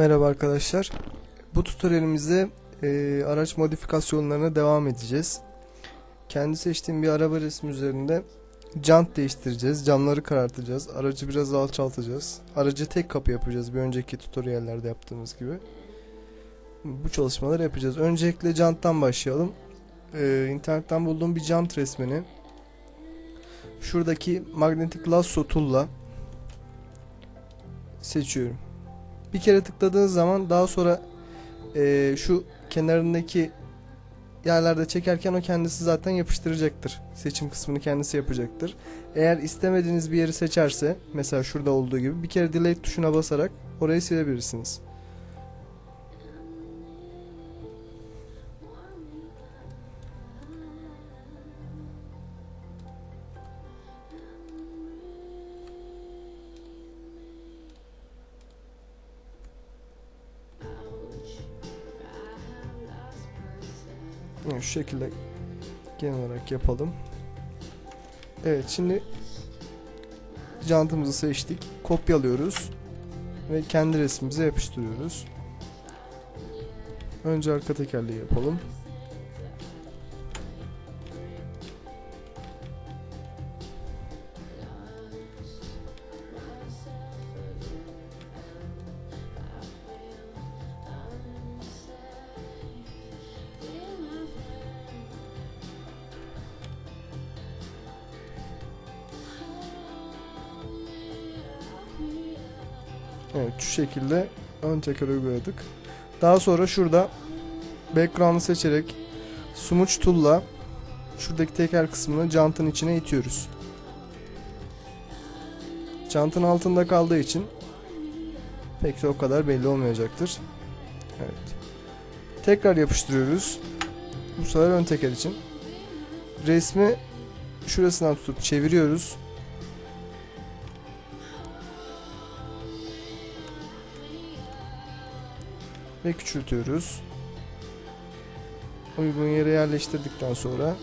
Merhaba arkadaşlar. Bu tutorialimizde e, araç modifikasyonlarına devam edeceğiz. Kendi seçtiğim bir araba resmi üzerinde jant değiştireceğiz, camları karartacağız, aracı biraz alçaltacağız. Aracı tek kapı yapacağız bir önceki tutoriallerde yaptığımız gibi. Bu çalışmaları yapacağız. Öncelikle janttan başlayalım. E, internetten bulduğum bir jant resmini şuradaki magnetic lasso tool'la seçiyorum. Bir kere tıkladığınız zaman daha sonra eee, şu kenarındaki yerlerde çekerken o kendisi zaten yapıştıracaktır. Seçim kısmını kendisi yapacaktır. Eğer istemediğiniz bir yeri seçerse mesela şurada olduğu gibi bir kere delete tuşuna basarak orayı silebilirsiniz. Yani şu şekilde genel olarak yapalım. Evet şimdi jantımızı seçtik. Kopyalıyoruz. Ve kendi resmimize yapıştırıyoruz. Önce arka tekerleği yapalım. Evet şu şekilde ön teker uyguladık. Daha sonra şurada background'ı seçerek smooth tool'la şuradaki teker kısmını jantın içine itiyoruz. Jantın altında kaldığı için pek de o kadar belli olmayacaktır. Evet. Tekrar yapıştırıyoruz. Bu sefer ön teker için. Resmi şurasından tutup çeviriyoruz. Ve küçültüyoruz. Uygun yere yerleştirdikten sonra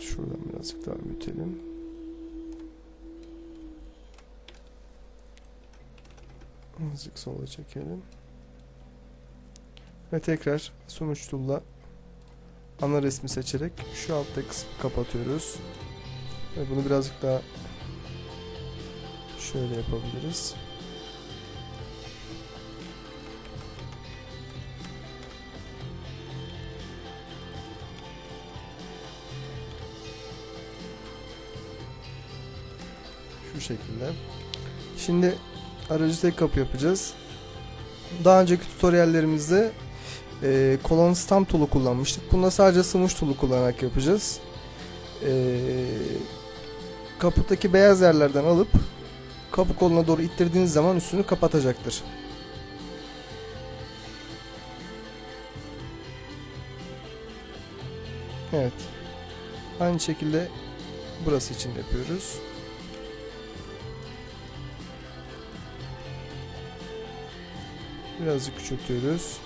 şuradan birazcık daha büyütelim. Azıcık sola çekelim. Ve tekrar sonuç tool'la ana resmi seçerek şu alttaki kısmı kapatıyoruz. Ve bunu birazcık daha şöyle yapabiliriz. Şu şekilde. Şimdi aracı tek kapı yapacağız. Daha önceki tutoriallerimizde e, kolon stamp tool'u kullanmıştık. Bunda sadece smooth tool'u kullanarak yapacağız. E, kaputtaki beyaz yerlerden alıp kapı koluna doğru ittirdiğiniz zaman üstünü kapatacaktır. Evet. Aynı şekilde burası için yapıyoruz. Birazcık küçültüyoruz.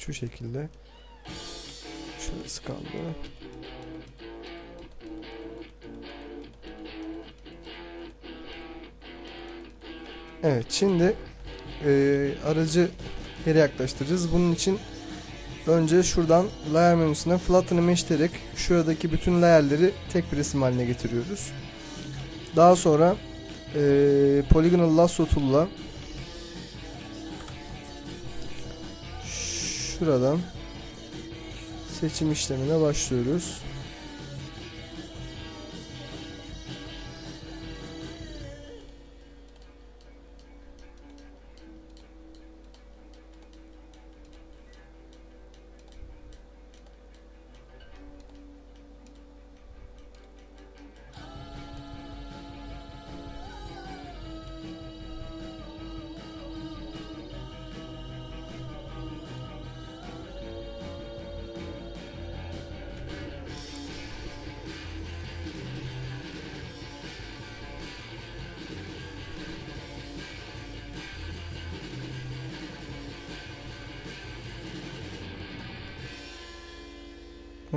Şu şekilde. Şurası kaldı. Evet şimdi e, aracı yere yaklaştıracağız. Bunun için önce şuradan layer menüsüne flatten image diyerek şuradaki bütün layerleri tek bir resim haline getiriyoruz. Daha sonra e, polygonal lasso tool'la şuradan seçim işlemine başlıyoruz.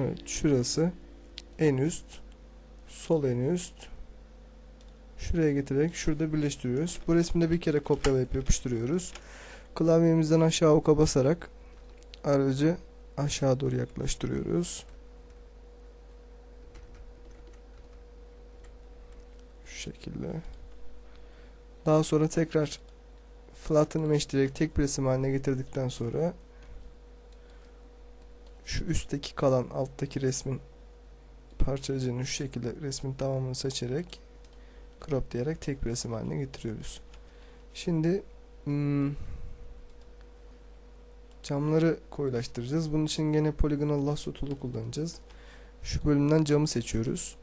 Evet şurası en üst sol en üst şuraya getirerek şurada birleştiriyoruz. Bu resmi de bir kere kopyalayıp yapıştırıyoruz. Klavyemizden aşağı oka basarak aracı aşağı doğru yaklaştırıyoruz. Şu şekilde. Daha sonra tekrar flatten mesh tek bir resim haline getirdikten sonra şu üstteki kalan alttaki resmin parçacığını şu şekilde resmin tamamını seçerek crop diyerek tek bir resim haline getiriyoruz. Şimdi hmm, camları koyulaştıracağız. Bunun için gene Polygonal Lasso tool'u kullanacağız. Şu bölümden camı seçiyoruz.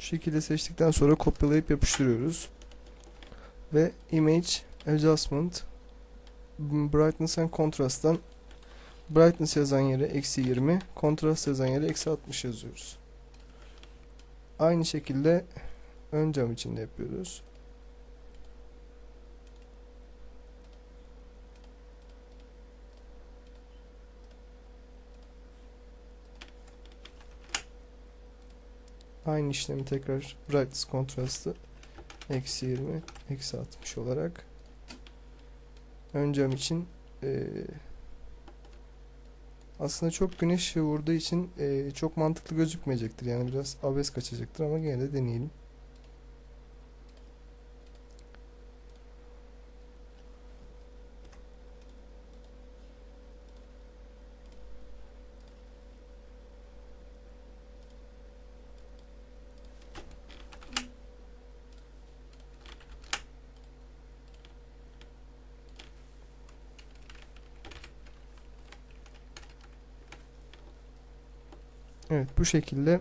Şu şekilde seçtikten sonra kopyalayıp yapıştırıyoruz. Ve Image Adjustment Brightness and Contrast'tan Brightness yazan yere eksi 20, Contrast yazan yere eksi 60 yazıyoruz. Aynı şekilde ön cam için de yapıyoruz. Aynı işlemi tekrar brightness kontrastı eksi 20 eksi 60 olarak ön cam için eee, aslında çok güneş vurduğu için eee, çok mantıklı gözükmeyecektir yani biraz abes kaçacaktır ama gene de deneyelim. Evet bu şekilde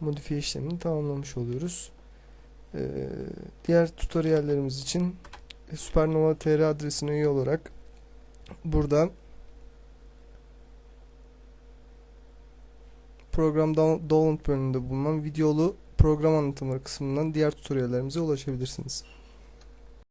modifiye işlemini tamamlamış oluyoruz. Ee, diğer tutoriallerimiz için e, Supernova TR adresine üye olarak buradan program download bölümünde bulunan videolu program anlatımları kısmından diğer tutoriallerimize ulaşabilirsiniz.